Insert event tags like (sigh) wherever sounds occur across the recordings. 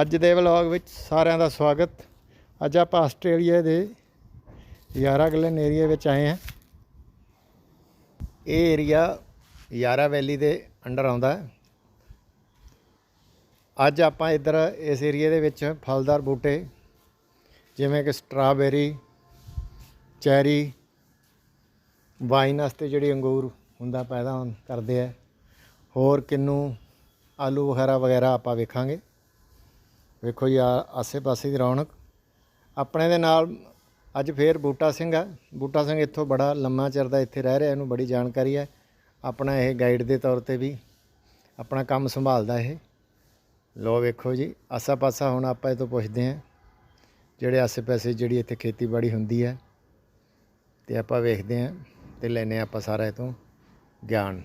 ਅੱਜ ਦੇ ਵਲੌਗ ਵਿੱਚ ਸਾਰਿਆਂ ਦਾ ਸਵਾਗਤ। ਅੱਜ ਆਪਾਂ ਆਸਟ੍ਰੇਲੀਆ ਦੇ ਯਾਰਾ ਗਲਨ ਏਰੀਆ ਵਿੱਚ ਆਏ ਹਾਂ। ਇਹ ਏਰੀਆ ਯਾਰਾ ਵੈਲੀ ਦੇ ਅੰਡਰ ਆਉਂਦਾ ਹੈ। ਅੱਜ ਆਪਾਂ ਇੱਧਰ ਇਸ ਏਰੀਆ ਦੇ ਵਿੱਚ ਫਲਦਾਰ ਬੂਟੇ, ਜਿਵੇਂ ਕਿ ਸਟ੍ਰਾਬੇਰੀ, ਚੈਰੀ, ਵਾਈਨ ਵਾਸਤੇ ਜਿਹੜੀ ਅੰਗੂਰ ਹੁੰਦਾ ਪੈਦਾ ਹੁੰ- ਕਰਦੇ ਆ। ਹੋਰ ਕਿੰਨੂ ਆਲੂ ਵਗੈਰਾ ਵਗੈਰਾ ਆਪਾਂ ਵੇਖਾਂਗੇ। ਵੇਖੋ ਜੀ ਆਸੇ ਪਾਸੇ ਦੀ ਰੌਣਕ। ਆਪਣੇ ਦੇ ਨਾਲ ਅੱਜ ਫੇਰ ਬੂਟਾ ਸਿੰਘ ਆ। ਬੂਟਾ ਸਿੰਘ ਇੱਥੋਂ ਬੜਾ ਲੰਮਾ ਚਿਰ ਦਾ ਇੱਥੇ ਰਹਿ ਰਿਹਾ, ਇਹਨੂੰ ਬੜੀ ਜਾਣਕਾਰੀ ਹੈ। ਆਪਣਾ ਇਹ ਗਾਈਡ ਦੇ ਤੌਰ ਤੇ ਵੀ ਆਪਣਾ ਕੰਮ ਸੰਭਾਲਦਾ ਇਹ। ਲੋ ਵੇਖੋ ਜੀ, ਆਸਾ ਪਾਸਾ ਹੁਣ ਆਪਾਂ ਇਹ ਤੋਂ ਪੁੱਛਦੇ ਹਾਂ, ਜਿਹੜੇ ਆਸੇ ਪਾਸੇ ਜਿਹੜੀ ਇੱਥੇ ਖੇਤੀਬਾੜੀ ਹੁੰਦੀ ਹੈ, ਤੇ ਆਪਾਂ ਵੇਖਦੇ ਹਾਂ ਤੇ ਲੈਨੇ ਆਪਾਂ ਸਾਰਾ ਇਹ ਤੋਂ ਗਿਆਨ।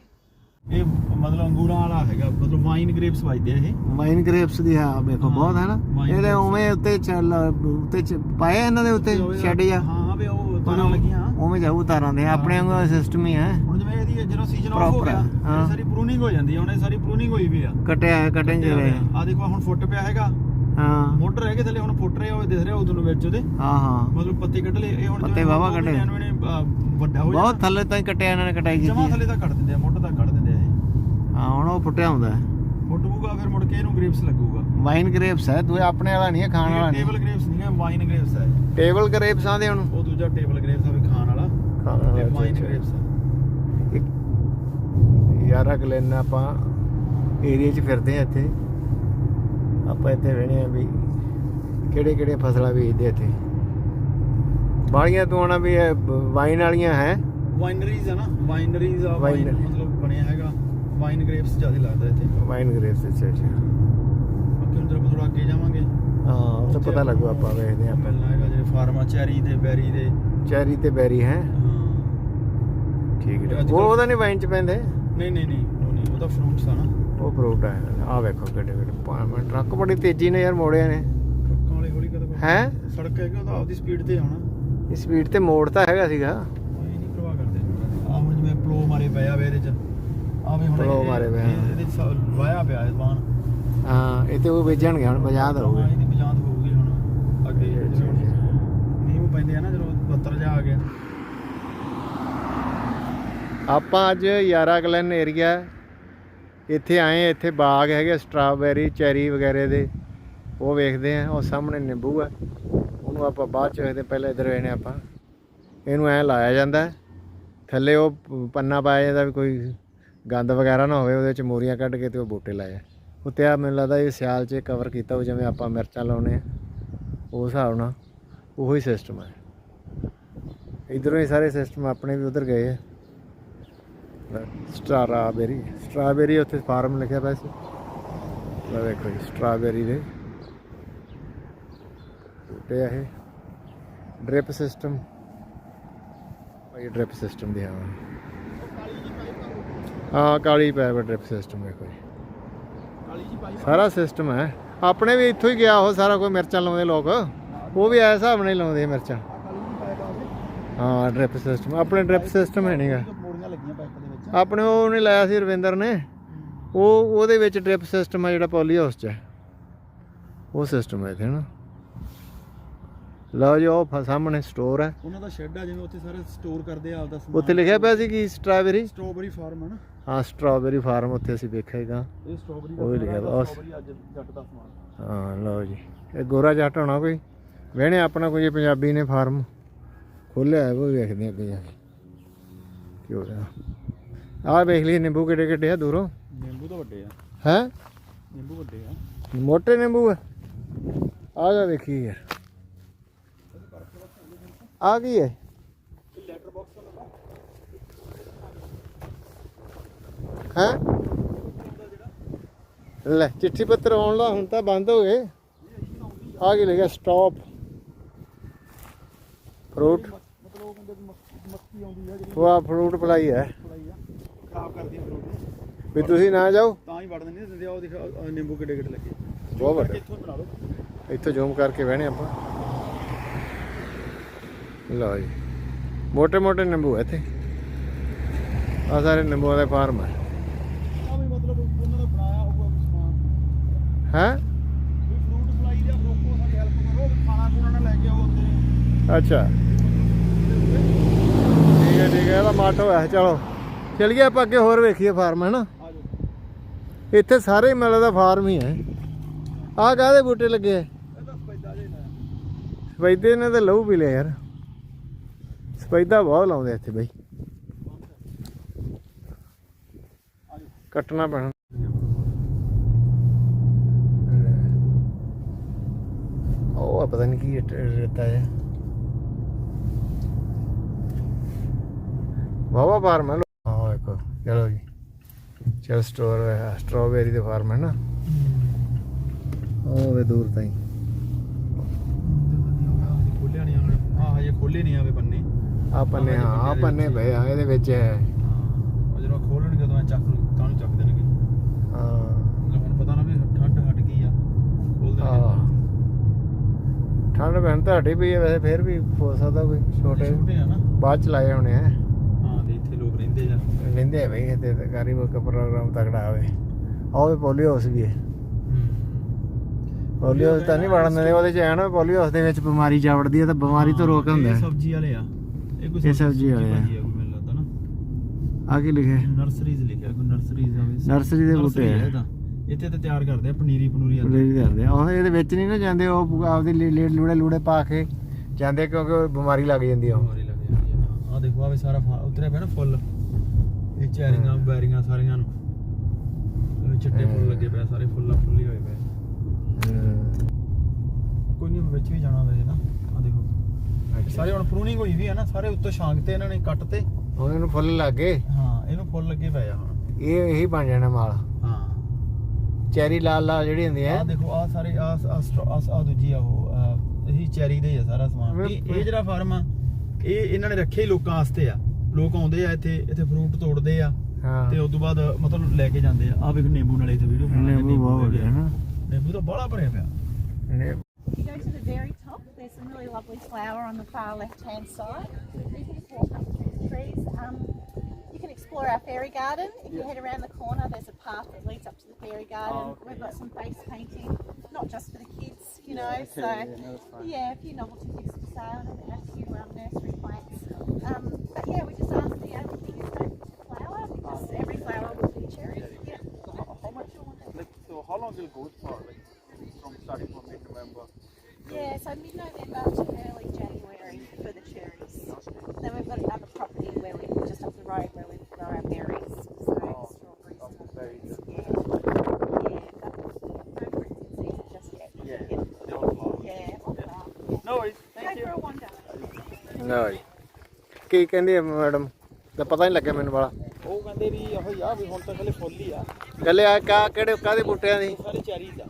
ਇਹ ਮਤਲਬ ਅੰਗੂਰਾਂ ਵਾਲਾ ਹੈਗਾ ਮਤਲਬ ਵਾਈਨ ਗ੍ਰੇਪਸ ਵੱਜਦੇ ਆ ਇਹ। ਵਾਈਨ ਗ੍ਰੇਪਸ ਦੀ ਆ ਵੇਖੋ ਬਹੁਤ ਹੈ ਨਾ। wine ਇਹਦੇ grapes। ਉਵੇਂ ਉੱਤੇ ਚੱਲ ਉੱਤੇ ਚ- ਪਾਏ ਇਹਨਾਂ ਦੇ ਉੱਤੇ ਸ਼ੈੱਡ ਜਾਂ ਹਾਂ ਵੇ ਉਹ ਤਾਰਾਂ ਲੱਗੀਆਂ। ਉਵੇਂ ਜਾਊ ਤਾਰਾਂ ਦੇ ਆਪਣੇ ਵਾਂਗੂ ਸਿਸਟਮ ਹੀ ਹੈ ਹੁਣ ਜਿਵੇਂ ਇਹਦੀ ਜਦੋਂ ਸੀਜ਼ਨ ਆਫ ਹੋ Proper, ਗਿਆ ਹਾਂ। ਇਹ ਸਾਰੀ ਪ੍ਰੂਨਿੰਗ ਹੋ ਜਾਂਦੀ ਹੈ ਹੁਣ ਇਹ ਸਾਰੀ ਪ੍ਰੂਨਿੰਗ ਹੋਈ ਵੀ ਆ। ਕਟਿਆ ਕਟਿੰਗ ਚ ਰਹੇ। ਆ ਦੇਖੋ ਹੁਣ ਫੁੱਟ ਪਿਆ ਹੈਗਾ। ਹਾਂ। ਮੋਟਰ ਹੈਗੇ ਥੱਲੇ ਹੁਣ ਫੁੱਟ ਰਿਹਾ ਉਹ ਦਿਸ ਰਿਹਾ ਉਦੋਂ ਨੂੰ ਵਿੱਚ ਉਹਦੇ। ਹਾਂ ਹਾਂ। ਮਤਲਬ ਪੱਤੇ ਕੱਢ ਲਏ ਇਹ ਹੁਣ ਪੱਤੇ ਵਾਹਵਾ ਕੱਢੇ। ਵੱਡਾ ਹੋ ਬਹੁਤ ਥੱਲੇ ਤਾਈਂ ਕਟਿਆ ਇਹਨਾਂ ਨੇ ਕਟਾਈ ਕੀਤੀ ਜਮਾ ਹੈ। ਥੱਲੇ ਤੱਕ ਕੱਢ ਦਿੰਦੇ ਆ ਮੋਟਰ ਤੱਕ। ਹਾਂ ਹੁਣ ਉਹ ਫੁੱਟਿਆ ਹੁੰਦਾ। ਹੈ ਫੁੱਟੂਗਾ ਫਿਰ ਮੁੜ ਕੇ ਇਹਨੂੰ ਗ੍ਰੇਪਸ ਲੱਗੂਗਾ। ਵਾਈਨ ਗ੍ਰੇਪਸ ਹੈ ਦੂਏ ਆਪਣੇ ਵਾਲਾ ਨਹੀਂ ਹੈ ਖਾਣ ਵਾਲਾ ਟੇਬਲ ਨਹੀਂ। ਗ੍ਰੇਪਸ ਨਹੀਂ ਹੈ ਵਾਈਨ ਗ੍ਰੇਪਸ ਹੈ। ਟੇਬਲ ਗ੍ਰੇਪਸ ਆਂਦੇ ਹੁਣ ਉਹ ਦੂਜਾ ਟੇਬਲ ਗ੍ਰੇਪਸ ਆ ਵੀ ਖਾਣ ਵਾਲਾ। ਖਾਣ ਵਾਲਾ, ਤੇ ਵਾਈਨ। ਗ੍ਰੇਪਸ ਆ ਯਾਰਾ ਗਲੈਨ ਆਪਾਂ ਏਰੀਆ 'ਚ ਫਿਰਦੇ ਆ ਇੱਥੇ। ਆਪਾਂ ਇੱਥੇ ਵੇਣੇ ਆ ਵੀ ਕਿਹੜੇ ਕਿਹੜੇ ਫਸਲਾਂ ਬੀਜਦੇ ਇੱਥੇ। ਬਾੜੀਆਂ ਤੋਂ ਆਣਾ ਵੀ ਵਾਈਨ ਵਾਲੀਆਂ ਹੈ। ਵਾਈਨਰੀਜ਼ ਆ ਨਾ ਵਾਈਨਰੀਜ਼ ਆ ਵਾਈਨ ਮਤਲਬ ਬਣਿਆ ਹੈਗਾ। ਵਾਈਨ ਗ੍ਰੇਪਸ ਜ਼ਿਆਦਾ ਲੱਗਦਾ ਇੱਥੇ। ਵਾਈਨ ਗ੍ਰੇਪਸ ਅੱਛਾ ਅੱਛਾ ਬਾਕੀ ਹੁਣ ਜਦੋਂ ਥੋੜਾ ਅੱਗੇ ਜਾਵਾਂਗੇ ਹਾਂ ਤਾਂ ਪਤਾ ਲੱਗੂ ਆਪਾਂ ਵੇਖਦੇ ਆ ਮਿਲਣਾ ਹੈਗਾ ਜਿਹੜੇ ਫਾਰਮਾ ਚੈਰੀ ਤੇ ਬੈਰੀ ਦੇ। ਚੈਰੀ ਤੇ ਬੈਰੀ ਹੈ? ਠੀਕ ਹੈ ਉਹ ਉਹਦਾ ਨਹੀਂ ਵਾਈਨ 'ਚ ਪੈਂਦੇ? ਨਹੀਂ ਨਹੀਂ ਨਹੀਂ ਉਹ ਨਹੀਂ ਉਹ ਤਾਂ ਫਰੂਟਸ ਆ ਨਾ। ਉਹ ਫਰੂਟ ਹੈ ਆ ਵੇਖੋ ਕਿੱਡੇ ਕਿੱਡੇ ਟਰੱਕ ਬੜੀ ਤੇਜ਼ੀ ਨਾਲ ਯਾਰ ਮੋੜਿਆ ਨੇ। ਟਰੱਕਾਂ ਵਾਲੇ ਹੌਲੀ ਕਦੋਂ ਹੈ? ਸੜਕ ਹੈਗਾ ਉਹ ਤਾਂ ਆਪਦੀ ਸਪੀਡ ਤੇ ਆਉਣਾ। ਇਹ ਸਪੀਡ ਤੇ ਮੋੜ ਤਾਂ ਹੈਗਾ ਸੀਗਾ। ਕੋਈ ਨਹੀਂ ਪ੍ਰਵਾਹ ਕਰਦੇ। ਆ ਹੁਣ ਜਿਵੇਂ ਪਲੋ ਮਾਰੇ ਪਿਆ ਵੇ ਇਹਦੇ ਚ। ਆ ਵੀ ਹੁਣ ਪਲੋ ਇਹ- ਮਾਰੇ ਪਏ ਆ। ਇਹ- ਇਹਦੇ ਚ ਸ- ਵਾਇਆ ਪਿਆ ਇਹ ਬਾਣ ਹਾਂ ਇਹ ਤੇ ਉਹ ਵੇਚਣਗੇ ਹੁਣ ਬਜਾ ਦਊਗੇ ਇਹਦੀ ਬਜਾਂਦ ਹੋਊਗੀ ਹੁਣ ਅੱਗੇ ਅੱਛਾ, ਜਦੋਂ ਅੱਛਾ। ਮੀਂਹ ਪੈਂਦੇ ਆ ਨਾ ਜਦੋਂ ਬੱਤਰ ਜਾ ਆ ਗਿਆ ਆਪਾਂ ਅੱਜ ਯਾਰਾ ਗਲਨ ਏਰੀਆ ਇੱਥੇ ਆਏ ਇੱਥੇ ਬਾਗ ਹੈਗੇ ਸਟ੍ਰਾਬੇਰੀ ਚੈਰੀ ਵਗੈਰੇ ਦੇ ਉਹ ਵੇਖਦੇ ਆ ਉਹ ਸਾਹਮਣੇ ਨਿੰਬੂ ਆ ਉਹਨੂੰ ਆਪਾਂ ਬਾਅਦ ਚ ਵੇਖਦੇ ਪਹਿਲਾਂ ਇੱਧਰ ਵੇਖਨੇ ਆਪਾਂ ਇਹਨੂੰ ਐ ਲਾਇਆ ਜਾਂਦਾ ਹੈ। ਥੱਲੇ ਉਹ ਪ- ਪੰਨਾ ਪਾਇਆ ਜਾਂਦਾ ਵੀ ਕੋਈ ਗੰਦ ਵਗੈਰਾ ਨਾ ਹੋਵੇ, ਉਹਦੇ 'ਚ ਮੋਰੀਆਂ ਕੱਢ ਕੇ ਤੇ ਉਹ ਬੂਟੇ ਲਾਏ ਆ। ਉੱਤੇ ਆ ਮੈਨੂੰ ਲੱਗਦਾ ਇਹ ਸਿਆਲ 'ਚ ਕਵਰ ਕੀਤਾ ਹੋ ਜਿਵੇਂ ਆਪਾਂ ਮਿਰਚਾਂ ਲਾਉਨੇ ਆ। ਉਸ ਹਿਸਾਬ ਨਾਲ ਉਹੀ ਸਿਸਟਮ ਹੈ ਇਧਰੋਂ ਹੀ ਸਾਰੇ ਸਿਸਟਮ ਆਪਣੇ ਵੀ ਉਧਰ ਗਏ ਆ। ਸਟ੍ਰਾਬੇਰੀ ਸਟ੍ਰਾਬੇਰੀ ਉੱਥੇ ਫਾਰਮ ਲਿਖਿਆ ਪਿਆ ਸੀ। ਲੈ ਵੇਖੋ ਜੀ, ਸਟ੍ਰਾਬੇਰੀ ਦੇ ਬੂਟੇ ਆ ਇਹ। ਡ੍ਰਿਪ ਸਿਸਟਮ ਇਹ ਡ੍ਰਿਪ ਸਿਸਟਮ ਦੀ ਹਾਂ ਹਾਂ ਕਾਲੀ ਪੈਪ ਡ੍ਰਿਪ ਸਿਸਟਮ ਜੀ। ਪਾਈ ਸਾਰਾ ਸਿਸਟਮ ਹੈ। ਆਪਣੇ ਵੀ ਇੱਥੋਂ ਹੀ ਗਿਆ ਉਹ ਸਾਰਾ ਕੋਈ ਮਿਰਚਾਂ ਲਾਉਂਦੇ ਲੋਕ। ਉਹ ਵੀ ਐਸ ਹਿਸਾਬ ਨਾਲ ਹੀ ਲਾਉਂਦੇ ਮਿਰਚਾਂ। ਹਾਂ ਡ੍ਰਿਪ ਸਿਸਟਮ ਆਪਣੇ ਡ੍ਰਿਪ ਸਿਸਟਮ ਹੈ ਨਹੀਂਗਾ ਆਪਣੇ ਉਹ ਉਹਨੇ ਲਾਇਆ ਸੀ ਰਵਿੰਦਰ ਨੇ। ਉਹ ਉਹਦੇ ਵਿੱਚ ਡ੍ਰਿਪ ਸਿਸਟਮ ਹੈ ਜਿਹੜਾ ਪੋਲੀ ਹਾਊਸ 'ਚ ਹੈ। ਉਹ ਸਿਸਟਮ ਹੈ ਇੱਥੇ ਨਾ। ਲਓ ਜੀ ਉਹ ਸਾਹਮਣੇ ਸਟੋਰ ਹੈ। ਉਹਨਾਂ ਦਾ ਸ਼ੈੱਡ ਆ ਜਿਵੇਂ ਉੱਥੇ ਸਾਰੇ ਸਟੋਰ ਕਰਦੇ ਆ ਆਪਦਾ ਸਮਾਨ ਉੱਥੇ ਲਿਖਿਆ ਪਿਆ ਸੀ ਕਿ ਸਟ੍ਰਾਬੇਰੀ ਸਟ੍ਰਾਬੇਰੀ ਫਾਰਮ ਹੈ ਨਾ। ਹਾਂ ਸਟ੍ਰਾਬੇਰੀ ਫਾਰਮ ਉੱਥੇ ਅਸੀਂ ਵੇਖਿਆ ਹੈਗਾ। ਇਹ ਸਟ੍ਰਾਬੇਰੀ ਉਹ ਵੀ ਲਿਖਿਆ ਵਾ, ਉਸ- ਸਟ੍ਰਾਬੇਰੀ ਅੱਜ ਜੱਟ ਦਾ ਸਮਾਨ। ਹਾਂ ਲਓ ਜੀ। ਇਹ ਗੋਰਾ ਜੱਟ ਹੋਣਾ ਕੋਈ? ਵੇਣੇ ਆਪਣਾ ਕੋਈ ਪੰਜਾਬੀ ਨੇ ਫਾਰਮ ਖੋਲਿਆ ਹੈ ਉਹ ਵੀ ਵੇਖਦੇ ਹਾਂ ਅੱਗੇ ਜਾ ਕੇ। ਕੀ ਹੋ ਰਿਹਾ? ਆਹ ਵੇਖ ਲਈ ਨਿੰਬੂ ਕਿੱਡੇ ਕਿੱਡੇ ਆ ਦੂਰੋਂ? ਨਿੰਬੂ ਤਾਂ ਵੱਡੇ ਆ। ਹੈ? ਨਿੰਬੂ ਵੱਡੇ ਆ। ਮੋਟੇ ਨਿੰਬੂ ਹੈ ਆ ਜਾ ਵੇਖੀ ਯਾਰ। ਆ ਗਈ ਹੈ। ਹੈ? ਲੈ ਚਿੱਠੀ ਪੱਤਰ ਆਉਣ ਲਾ ਹੁਣ ਤਾਂ ਬੰਦ ਹੋ ਗਏ। ਆ ਗਈ ਲਿਖਿਆ ਸਟਾਪ ਫਰੂਟ ਵਾ ਫਰੂਟ ਪਲਾਈ ਹੈ। ਵੀ ਤੁਸੀਂ ਨਾ ਜਾਓ। ਤਾਂ ਹੀ ਵੜਦੇ ਨਹੀਂ ਦਿੰਦੇ ਉਹ ਦੇਖੋ ਨਿੰਬੂ ਕਿੱਡੇ ਕਿੱਡੇ ਲੱਗੇ। ਬਹੁਤ ਵੱਡਾ। ਇੱਥੋਂ ਬਣਾ ਜ਼ੂਮ ਕਰਕੇ ਬਹਿਣੇ ਆਪਾਂ। ਲਓ ਜੀ। ਮੋਟੇ ਮੋٹے ਨਿੰਬੂ ਹੈ ਇੱਥੇ। ਆ ਸਾਰੇ ਨਿੰਬੂਆਂ ਦੇ ਫਾਰਮ ਹੈ ਹੈ? ਅੱਛਾ। ਠੀਕ ਹੈ ਠੀਕ ਹੈ, ਇਹਦਾ ਮਾਟ ਹੋਇਆ ਚਲੋ। ਚਲੀਏ ਆਪਾਂ ਅੱਗੇ ਹੋਰ ਵੇਖੀਏ ਫਾਰਮ ਹੈ ਨਾ? ਇੱਥੇ ਸਾਰੇ ਮੇਲੇ ਦਾ ਫਾਰਮ ਹੀ ਹੈ। ਆਹ ਕਾਹਦੇ ਬੂਟੇ ਲੱਗੇ ਆ? ਸਪੈਦੇ ਨੇ ਤਾਂ ਲਹੂ ਪੀ ਲਿਆ ਯਾਰ। ਸਪੈਦਾ ਬਹੁਤ ਲਾਉਂਦੇ ਇੱਥੇ ਬਈ। ਕੱਟਣਾ ਪੈਣਾ। ਉਹ ਪਤਾ ਨਹੀਂ ਕੀ ਰੇਤਾ ਹੈ ਵਾਵਾ ਫਾਰਮ ਹੈ ਹਾਂ ਦੇਖੋ ਚਲੋ ਜੀ। ਚਲ ਸਟੋਰ ਹੈ ਸਟ੍ਰਾਬੇਰੀ ਦੇ ਫਾਰਮ ਹੈ ਨਾ। ਉਹ ਵੇ ਦੂਰ ਤਾਈਂ। ਖੋਲਿਆ ਨਹੀਂ ਨੇ ਆ ਹਜੇ ਖੋਲੇ ਨਹੀਂ ਆਵੇ ਬੰਨੇ ਆ ਪੰਨੇ ਹਾਂ ਆ ਪੰਨੇ ਭਏ ਆ ਇਹਦੇ ਵਿੱਚ ਹੈ। ਜਦੋਂ ਖੋਲਣਗੇ ਤਾਂ ਚੱਕ ਕਾਹਨੂੰ ਚੱਕ ਦੇਣਗੇ ਹਾਂ ਮਤਲਬ ਹੁਣ ਪਤਾ ਨਾ ਵੀ ਠੰਡ ਹਟ ਗਈ ਆ ਖੋਲ ਹਾਂ ਦੇਣਗੇ ਠੰਡ ਪੈਣ ਤਾਂ ਹਟੀ ਪਈ ਹੈ ਵੈਸੇ ਫਿਰ ਵੀ ਹੋ ਸਕਦਾ ਕੋਈ ਛੋਟੇ ਛੋਟੇ ਆ ਨਾ। ਬਾਅਦ ਚ ਲਾਏ ਹੋਣੇ ਆ। ਹਾਂ ਤੇ ਇੱਥੇ ਲੋਕ ਰਹਿੰਦੇ ਜਾਂ। ਲੈਂਦੇ ਆ ਬਈ ਇਹਦੇ ਤੇ ਗਾਰੀ ਵਰਕ ਪ੍ਰੋਗਰਾਮ ਤਗੜਾ ਆਵੇ ਆਵੇ ਪੋਲੀਓ ਹਾਊਸ ਵੀ ਹੈ। ਪੋਲੀਓ ਹਾਊਸ ਤਾਂ ਨਹੀਂ ਵੜਨ ਦਿੰਦੇ ਉਹਦੇ ਚ ਐ ਨਾ ਪੋਲੀਓ ਹਾਊਸ ਦੇ ਵਿੱਚ ਬਿਮਾਰੀ ਜਾ ਵੜਦੀ ਹੈ ਤਾਂ ਬਿਮਾਰੀ ਤੋਂ ਰੋਕ ਹੁੰਦਾ ਇਹ ਸਬਜ਼ੀ ਵਾਲੇ ਆ। ਇਹ ਕੋਈ ਸਬਜ਼ੀ ਵਾਲੇ ਆ। ਆ ਕੀ ਲਿਖਿਆ? ਨਰਸਰੀਜ਼ ਲਿਖਿਆ ਕੋਈ ਨਰਸਰੀਜ਼ ਆਵੇ ਨਰਸਰੀ ਦੇ ਬੂਟੇ ਆ। ਇਹ ਤਾਂ। ਇੱਥੇ ਤੇ ਤਿਆਰ ਕਰਦੇ ਆ ਪਨੀਰੀ ਪਨੂਰੀ ਆਂਦੇ ਪਲੇਰੀ ਕਰਦੇ ਆ। ਉਹ ਇਹਦੇ ਵਿੱਚ ਨਹੀਂ ਨਾ ਜਾਂਦੇ ਉਹ ਆਪਦੀ ਲੇ- ਲੇ- ਲੂੜੇ ਲੂੜੇ ਪਾ ਕੇ ਜਾਂਦੇ ਕਿਉਂਕਿ ਉਹ ਬਿਮਾਰੀ ਲੱਗ ਜਾਂਦੀ ਆ ਉਹ। ਬਿਮਾਰੀ ਲੱਗ ਜਾਂਦੀ ਆ ਆ ਦੇਖੋ ਆਵੇ ਸਾਰਾ ਫਾ- ਉਤਰਿਆ ਪਿਆ ਨਾ ਫੁੱਲ। ਇਹ ਚੈਰੀਆਂ ਬੈਰੀਆਂ ਸਾਰੀਆਂ ਨੂੰ। ਇਹ ਚਿੱਟੇ ਫੁੱਲ ਲੱਗੇ ਪਏ ਆ, ਸਾਰੇ ਫੁੱਲਾਂ ਫੁੱਲੀ ਹੋਏ ਪਏ ਕੋਈ ਨਹੀਂ ਵਿੱਚ ਵੀ ਜਾਣਾ ਵੇ ਨਾ। ਆ ਦੇਖੋ। ਇਹ ਸਾਰੇ ਹੁਣ ਪ੍ਰੂਨਿੰਗ ਹੋਈ ਵੀ ਆ ਨਾ ਸਾਰੇ ਉੱਤੋਂ ਛਾਂਗ ਤੇ ਇਹਨਾਂ ਨੇ ਕੱਟ ਤੇ ਹੁਣ ਇਹਨੂੰ ਫੁੱਲ ਲੱਗ ਗਏ। ਹਾਂ ਇਹਨੂੰ ਫੁੱਲ ਲੱਗੇ ਪਏ ਆ ਹੁਣ। ਇਹ ਇਹੀ ਬਣ ਜਾਣਾ ਮਾਲ। ਚੈਰੀ ਲਾਲ ਲਾਲ ਜਿਹੜੀ ਹੁੰਦੀ ਆ। ਹੈ ਦੇਖੋ ਆ ਸਾਰੇ ਆ ਆ ਦੂਜੀ ਆ ਉਹ ਇਹੀ ਚੈਰੀ ਦੇ ਹੀ ਆ ਸਾਰਾ ਸਮਾਨ। ਇਹ ਇਹ ਜਿਹੜਾ ਫਾਰਮ ਆ ਇਹ ਇਹਨਾਂ ਨੇ ਰੱਖੇ ਹੀ ਲੋਕਾਂ ਵਾਸਤੇ ਆ। ਲੋਕ ਆਉਂਦੇ ਆ ਇੱਥੇ ਇੱਥੇ ਫਰੂਟ ਤੋੜਦੇ ਆ ਹਾਂ। ਤੇ ਉਸ ਤੋਂ ਬਾਅਦ ਮਤਲਬ ਲੈ ਕੇ ਜਾਂਦੇ ਆ। ਆ ਵੇਖ ਨਿੰਬੂ ਨਾਲੇ ਇੱਥੇ ਵੀਡੀਓ ਨਿੰਬੂ ਬਹੁਤ ਵਧੀਆ ਹੈ ਨਾ। ਨਿੰਬੂ ਤਾਂ ਬਾਹਲਾ ਭਰਿਆ ਪਿਆ। You go to the very top, there's some really lovely flower on the far left hand side. You can just walk up through the trees. Um, you can explore our fairy garden. If you head around the corner, there's a path that leads up to the fairy garden. We've got some face painting, not just for the kids, you know. So, yeah, a few novelty things for sale and a few um, nursery plants. Um, but yeah, we just asked the only thing is don't flower because every flower will be cherry. Yeah. so How much? Like, so how long will it go for? Like, from starting from mid-November? Yeah, so mid-November ਕੀ ਕਹਿੰਦੀ ਹੈ madam? ਤਾਂ ਪਤਾ ਨਹੀਂ ਲੱਗਿਆ ਮੈਨੂੰ ਵਾਲਾ। ਉਹ ਕਹਿੰਦੇ ਵੀ ਇਹੋ ਹੀ ਆ ਵੀ ਹੁਣ ਤਾਂ ਖਲੇ ਫੁੱਲ ਹੀ ਆ। ਗੱਲੇ ਆ ਕਾ ਕਿਹੜੇ ਕਾਦੇ ਬੂਟਿਆਂ ਦੀ? ਸਾਰੇ ਚੈਰੀ ਦਾ।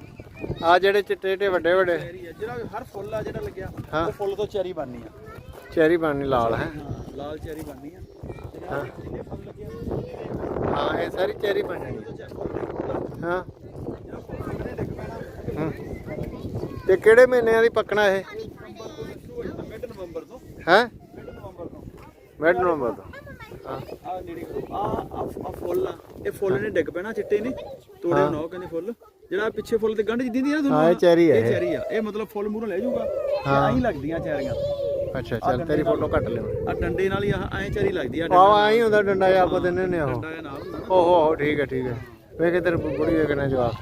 ਆ ਜਿਹੜੇ ਚਿੱਟੇ ਚਿੱਟੇ ਵੱਡੇ ਵੱਡੇ। ਚੈਰੀ ਆ ਜਿਹੜਾ ਹਰ ਫੁੱਲ ਆ ਜਿਹੜਾ ਲੱਗਿਆ ਹਾਂ। ਉਹ ਫੁੱਲ ਤੋਂ ਚੈਰੀ ਬਣਨੀ ਆ। ਚੈਰੀ ਬਣਨੀ ਲਾਲ ਹੈ? ਹਾਂ ਲਾਲ ਚੈਰੀ ਬਣਨੀ ਆ। ਤੇ ਹਾਂ। ਆਹ ਜਿੰਨੇ ਫੁੱਲ ਲੱਗੇ ਆ ਉਹਦੇ ਹਾਂ ਇਹ ਸਾਰੀ ਚੈਰੀ ਬਣ ਜਾਣੀ। ਤੋਂ ਚੈਰੀ ਫੁੱਲ ਹਾਂ। ਹਮ। ਤੇ ਕਿਹੜੇ ਮਹੀਨਿਆਂ ਦੀ ਪੱਕਣਾ ਇਹ? ਮਿਡ ਨਵੰਬਰ ਤੋਂ। ਹੈ? ਮਿਡ ਨਵੰਬਰ ਤੋਂ। ਹਾਂ ਆ ਨੇੜੇ ਆ ਆ ਫੁੱਲ ਆ ਇਹ ਫੁੱਲ ਨੇ ਡਿੱਗ ਪੈਣਾ ਚਿੱਟੇ ਨੇ ਤੋੜੇ ਹਾਂ। ਨਾ ਕਹਿੰਦੇ ਫੁੱਲ। ਜਿਹੜਾ ਪਿੱਛੇ ਫੁੱਲ ਤੇ ਗੰਢ ਜਿੱਦੀ ਦੀ ਨਾ ਹਾਂ, ਇਹ ਚੈਰੀ ਆ ਇਹ। ਚੈਰੀ ਆ। ਇਹ ਮਤਲਬ ਫੁੱਲ ਮੂਹਰੋਂ ਲੈ ਜਾਊਗਾ ਹਾਂ। ਐਂ ਹੀ ਲੱਗਦੀਆਂ ਚੈਰੀਆਂ। ਅੱਛਾ ਚੱਲ ਤੇਰੀ ਫੋਟੋ ਕੱਟ ਲਿਓ। ਆ ਡੰਡੇ ਨਾਲ ਹੀ ਆ ਐਂ ਚੈਰੀ ਲੱਗਦੀ ਆ ਆਹ ਆਈ ਹੁੰਦਾ ਡੰਡਾ ਜਿਹਾ ਆਪਾਂ ਦਿੰਦੇ ਨੇ ਉਹ ਡੰਡਾ ਨਾਲ ਹੁੰਦਾ ਨਾ। ਓਹੋ ਹੋ ਠੀਕ ਹੈ ਠੀਕ ਹੈ। ਵੇਖ ਇਧਰ ਬੁੜੀ ਵੇਖ ਨਾ ਜਵਾਬ।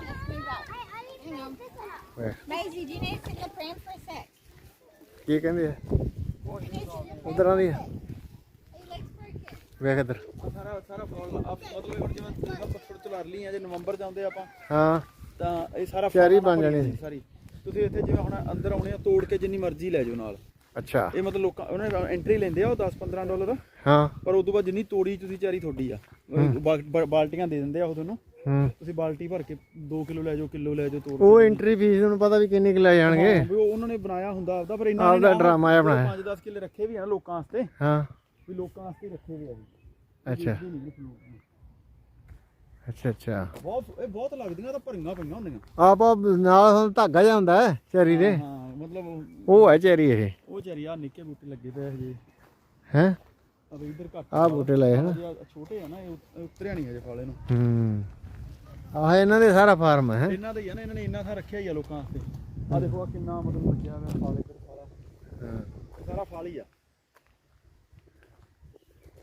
Sit in the pram for a sec? ਕੀ ਕਹਿੰਦੇ ਆ ਉਧਰਾਂ ਦੀ ਆ। ਵੇਖ ਇਧਰ। ਸਾਰਾ ਸਾਰਾ ਫੁੱਲ ਆ ਮਤਲਬ ਹੁਣ ਜਿਵੇਂ ਆਪਾਂ ਫੁੱਲ ਤੁਲਾਰ ਲਈ ਆ ਜੇ ਨਵੰਬਰ ਜਾਂਦੇ ਆਪਾਂ ਹਾਂ। ਤਾਂ ਇਹ ਸਾਰਾ ਚੈਰੀ ਫੁੱਲ ਬਣ ਨਾਲ ਜਾਣੀ ਭਰੀ ਸੀ। ਸਾਰੀ। ਤੁਸੀਂ ਇੱਥੇ ਜਿਵੇਂ ਹੁਣ ਅੰਦਰ ਆਉਣੇ ਆ ਤੋੜ ਕੇ ਜਿੰਨੀ ਮਰਜ਼ੀ ਲੈ ਜਾਓ ਨਾਲ। ਅੱਛਾ। ਇਹ ਮਤਲਬ ਲੋਕਾਂ ਉਹਨਾਂ ਨੇ ਐਂਟਰੀ ਲੈਂਦੇ ਆ ਉਹ 10 15 ਡਾਲਰ ਹਾਂ। ਪਰ ਉਦੋਂ ਬਾਅਦ ਜਿੰਨੀ ਤੋੜੀ ਤੁਸੀਂ ਚੈਰੀ ਤੁਹਾਡੀ ਆ ਬਾਲਟੀਆਂ ਦੇ ਦਿੰਦੇ ਆ ਉਹ ਤੁਹਾਨੂੰ। ਤੁਸੀਂ ਬਾਲਟੀ ਭਰ ਕੇ 2 ਕਿਲੋ ਲੈ ਜਾਓ ਕਿਲੋ ਲੈ ਜਾਓ ਤੋੜ ਉਹ ਐਂਟਰੀ ਫੀਸ ਤੁਹਾਨੂੰ ਪਤਾ ਵੀ ਕਿੰਨੀ ਕੁ ਲੈ ਜਾਣਗੇ। ਹਾਂ, ਵੀ ਉਹ ਉਹਨਾਂ ਨੇ ਬਣਾਇਆ ਹੁੰਦਾ ਆਪਦਾ ਪਰ ਇੰਨਾ ਆਪਦਾ ਡਰਾਮਾ ਜਿਹਾ ਬਣਾਇਆ। 5-10 ਕਿੱਲੇ ਰੱਖੇ ਵੀ ਆ ਨਾ ਲੋਕਾਂ ਵਾਸਤੇ। ਹਾਂ। ਵੀ ਲੋਕਾਂ ਵਾਸਤੇ ਰੱਖੇ ਵੀ ਆ ਜੀ। ਅੱਛਾ। ਇਹ ਨਹੀਂ ਫਲੂ ਅੱਛਾ ਅੱਛਾ। ਬਹੁਤ ਇਹ ਬਹੁਤ ਲੱਗਦੀਆਂ ਤਾਂ ਭਰੀਆਂ ਪਈਆਂ ਹੁੰਦੀਆਂ। ਆਪ ਨਾਲ ਹੁਣ ਧਾਗਾ ਜਿਹਾ ਹੁੰਦਾ ਹੈ ਚੈਰੀ ਦੇ। ਹਾਂ ਮਤਲਬ ਉਹ ਹੈ ਚੈਰੀ ਇਹ। ਉਹ ਚਰੀ ਆ ਨਿੱਕੇ ਬੂਟੇ ਲੱਗੇ ਪਏ ਹਜੇ। ਹੈ? ਆ ਵੀ ਇੱਧਰ ਘੱਟ ਆਹ ਬੂਟੇ ਲਾਏ ਹਨ। ਹਜੇ ਆਹ ਛੋਟੇ ਆ ਨਾ ਇਹ ਉਤ- ਇਹ ਉਤਰਿਆ ਨਹੀਂ ਹਜੇ ਫਲ ਇਹਨੂੰ ਹੂੰ। ਆਹ ਇਹਨਾਂ ਦੇ ਸਾਰਾ ਫਾਰਮ ਹੈ। ਇਹਨਾਂ ਦਾ ਹੀ ਆ ਨਾ ਇਹਨਾਂ ਨੇ ਇੰਨਾ ਥਾਂ ਰੱਖਿਆ ਹੀ ਆ ਲੋਕਾਂ ਵਾਸਤੇ। ਆ ਦੇਖੋ ਆ ਕਿੰਨਾ ਮਤਲਬ ਲੱਗਿਆ ਹੋਇਆ ਫਲ ਇੱਧਰ ਸਾਰਾ। ਹਾਂ। ਇਹ ਸਾਰਾ ਫਲ ਹੀ ਆ।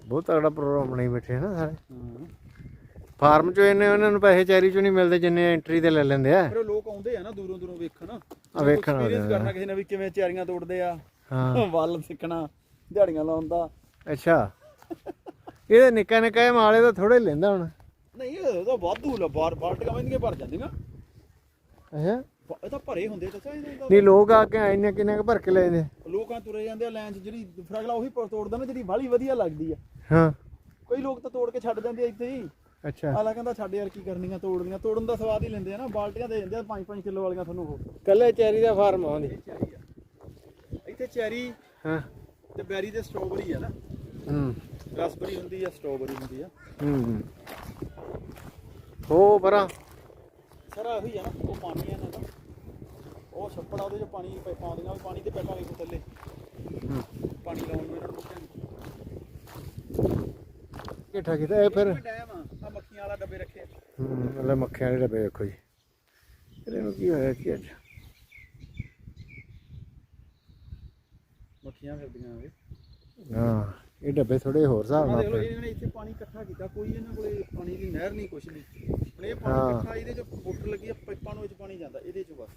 ਬਹੁਤ ਤਗੜਾ ਪ੍ਰੋਗਰਾਮ ਬਣਾਈ ਬੈਠੇ ਨਾ ਸਾਰੇ। ਫਾਰਮ ਚੋਂ ਇਹਨੇ ਉਹਨਾਂ ਨੂੰ ਪੈਸੇ ਚੈਰੀ ਚੋਂ ਨਹੀਂ ਮਿਲਦੇ ਜਿੰਨੇ ਐਂਟਰੀ ਤੇ ਲੈ ਲੈਂਦੇ ਆ। ਉਹ ਲੋਕ ਆਉਂਦੇ ਆ ਨਾ ਦੂਰੋਂ ਦੂਰੋਂ ਵੇਖਣ। ਆ ਵੇਖਣ ਆਉਂਦੇ ਐਕਸਪੀਰੀਅੰਸ ਆ। ਕਰਨਾ ਕਿਸੇ ਨੇ ਵੀ ਕਿਵੇਂ ਚਾਰੀਆਂ ਤੋੜਦੇ ਆ। ਹਾਂ। (laughs) ਵੱਲ ਸਿੱਖਣਾ ਦਿਹਾੜੀਆਂ ਲਾਉਣ ਦਾ। ਅੱਛਾ। ਇਹਦੇ ਨਿੱਕਾ ਨਿੱਕਾ ਇਹ ਮਾਲੇ ਤਾਂ ਥੋੜੇ ਲੈਂਦਾ ਹੁਣ। ਨਹੀਂ ਇਹ ਤਾਂ ਵਾਧੂ ਲ ਬਾਰ ਬਾਲਟੀਆਂ ਵੰਦੀਆਂ ਭਰ ਜਾਂਦੀਆਂ ਅੱਛਾ। ਇਹ ਤਾਂ ਭਰੇ ਹੁੰਦੇ ਤਾਂ ਚਾਹੀਦੇ ਨਹੀਂ ਲੋਕ ਆ ਕੇ ਇੰਨੇ ਕਿੰਨੇ ਕੁ ਭਰ ਕੇ ਲੈ ਜਾਂਦੇ ਲੋਕਾਂ ਤੁਰੇ ਜਾਂਦੇ ਆ ਲਾਈਨ 'ਚ ਜਿਹੜੀ ਫਿਰ ਅਗਲਾ ਉਹੀ ਪ- ਤੋੜਦਾ ਨਾ ਜਿਹੜੀ ਬਾਹਲੀ ਵਧੀਆ ਲੱਗਦੀ ਆ। ਹਾਂ। ਕਈ ਲੋਕ ਤਾਂ ਤੋੜ ਕੇ ਛੱਡ ਦਿੰਦੇ ਆ ਇੱਥੇ ਹੀ। ਅੱਛਾ। ਆਲਾ ਕਹਿੰਦਾ ਛੱਡ ਯਾਰ ਕੀ ਕਰਨੀਆਂ ਤੋੜਨੀਆਂ? ਤੋੜਨ ਦਾ ਸਵਾਦ ਹੀ ਲੈਂਦੇ ਆ ਨਾ ਬਾਲਟੀਆਂ ਦੇ ਦਿੰਦੇ ਆ 5-5 ਕਿਲੋ ਵਾਲੀਆਂ ਤੁਹਾਨੂੰ ਉਹ। ਕੱਲੇ ਚੈਰੀ ਦਾ ਫਾਰਮ ਆਉਂਦੀ ਇੱਥੇ ਚੈਰੀ ਹਾਂ। ਤੇ ਬੈਰੀ ਤੇ ਸਟ੍ਰਾਬੇਰੀ ਆ ਨਾ। ਹੂੰ। ਰਸਬੇਰੀ ਹੁੰਦੀ ਆ ਸਟ੍ਰਾਬੇਰੀ ਹੁੰਦੀ ਆ। ਹੂੰ ਹੋ। ਪਰਾਂ ਸਾਰਾ ਉਹੀ ਆ ਨਾ ਉਹ ਪਾਣੀ ਆ ਦਾ ਉਹ ਛੱਪੜ ਆ ਉਹਦੇ ਚ ਪਾਣੀ ਪ- ਪਾਉਂਦੀਆਂ ਉਹ ਪਾਣੀ ਤੇ ਪੈਪਾਂ ਵੇਖੋ ਥੱਲੇ। ਪਾਣੀ ਲਾਉਣ ਨੂੰ ਇਹਨਾਂ ਨੂੰ ਬੂਟਿਆਂ ਨੂੰ। ਕਿੱਠਾ ਕੀਤਾ ਇਹ ਫਿਰ ਇਹ ਡੈਮ ਆ ਆਹ ਮੱਖੀਆਂ ਵਾਲਾ ਡੱਬੇ ਰੱਖੇ ਆ। ਹੂੰ ਮਤਲਬ ਮੱਖੀਆਂ ਦੇ ਡੱਬੇ ਵੇਖੋ ਜੀ। ਇਹਦੇ ਨੂੰ ਕੀ ਹੋਇਆ ਕੀ ਅੱਜ? ਮੱਖੀਆਂ ਫਿਰਦੀਆਂ ਵੇ ਹਾਂ ਇਹ ਡੱਬੇ ਥੋੜੇ ਹੋਰ ਹਿਸਾਬ ਨਾਲ ਪਏ। ਇਹਨਾਂ ਨੇ ਇੱਥੇ ਪਾਣੀ ਇਕੱਠਾ ਕੀਤਾ ਕੋਈ ਇਹਨਾਂ ਕੋਲੇ ਪਾਣੀ ਦੀ ਨਹਿਰ ਨਹੀਂ ਕੁਛ ਨਹੀਂ। ਹੁਣ ਇਹ ਹਾਂ। ਪਾਣੀ ਇਕੱਠਾ ਇਹਦੇ ਚ ਮੋਟਰ ਲੱਗੀ ਆ ਪਾਈਪਾਂ ਨੂੰ ਵਿੱਚ ਪਾਣੀ ਜਾਂਦਾ ਇਹਦੇ ਚ ਬਸ।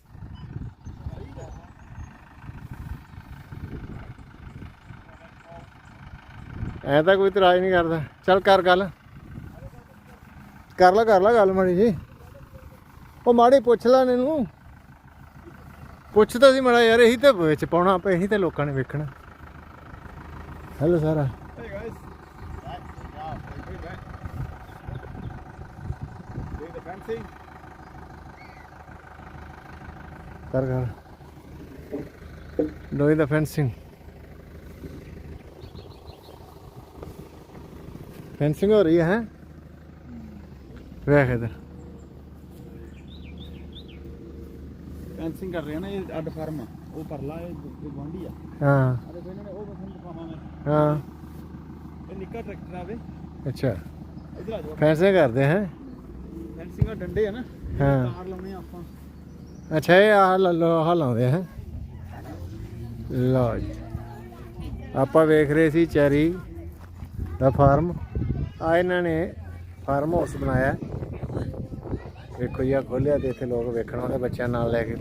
ਐ ਤਾਂ ਕੋਈ ਇਤਰਾਜ਼ ਨਹੀਂ ਕਰਦਾ। ਚੱਲ ਕਰ ਗੱਲ। ਕਰ ਲੈ ਕਰ ਲੈ ਗੱਲ ਮਾੜੀ ਜੀ ਉਹ ਮਾੜੀ ਪੁੱਛ ਲੈ ਇਹਨੂੰ। ਪੁੱਛ ਤਾਂ ਸੀ ਮਾੜਾ ਯਾਰ ਇਹੀ ਤਾਂ ਵਿੱਚ ਪਾਉਣਾ ਆਪਾਂ ਇਹੀ ਤਾਂ ਲੋਕਾਂ ਨੇ ਵੇਖਣਾ। ਹੈਲੋ ਸਾਰਾ। Doing the fencing. ਕਰ ਕਰ ਡੂਇੰਗ ਦਾ ਫੈਂਸਿੰਗ ਫੈਂਸਿੰਗ ਹੋ ਰਹੀ ਹੈ ਹੈਂ? ਵੇਖ ਇਧਰ ਫੈਂਸਿੰਗ ਕਰ ਰਹੇ ਆ ਨਾ ਇਹ ਅੱਡ ਫਾਰਮ ਆ ਉਹ ਪਰਲਾ ਇਹ ਗਵਾਂਢੀ ਆ ਹਾਂ ਅਰੇ ਫਿਰ ਇਹਨਾਂ ਨੇ ਉਹ ਬਸਨ ਦਿਖਾਵਾਂ ਮੈਂ ਹਾਂ ਇਹ ਫੈਂਸਿੰਗ ਹੈ ਫੈਂਸਿੰਗ ਆ ਡੰਡੇ ਆ ਨਾ ਹਾਂ। ਤਾਰ ਲਾਉਣੇ ਆ ਆਪਾਂ। ਅੱਛਾ ਇਹ ਆਹ ਲ- ਲੋ ਆਹ ਲਾਉਂਦੇ ਹੈ? ਲਓ ਜੀ। ਆਪਾਂ ਵੇਖ ਰਹੇ ਸੀ ਚੈਰੀ ਦਾ ਫਾਰਮ। ਆ ਇਹਨਾਂ ਨੇ ਫਾਰਮ ਹਾਊਸ ਬਣਾਇਆ। ਵੇਖੋ ਆ ਖੋਲਿਆ ਤੇ ਇੱਥੇ ਲੋਕ ਵੇਖਣ ਆਉਂਦੇ ਬੱਚਿਆਂ ਨਾਲ ਲੈ ਕੇ।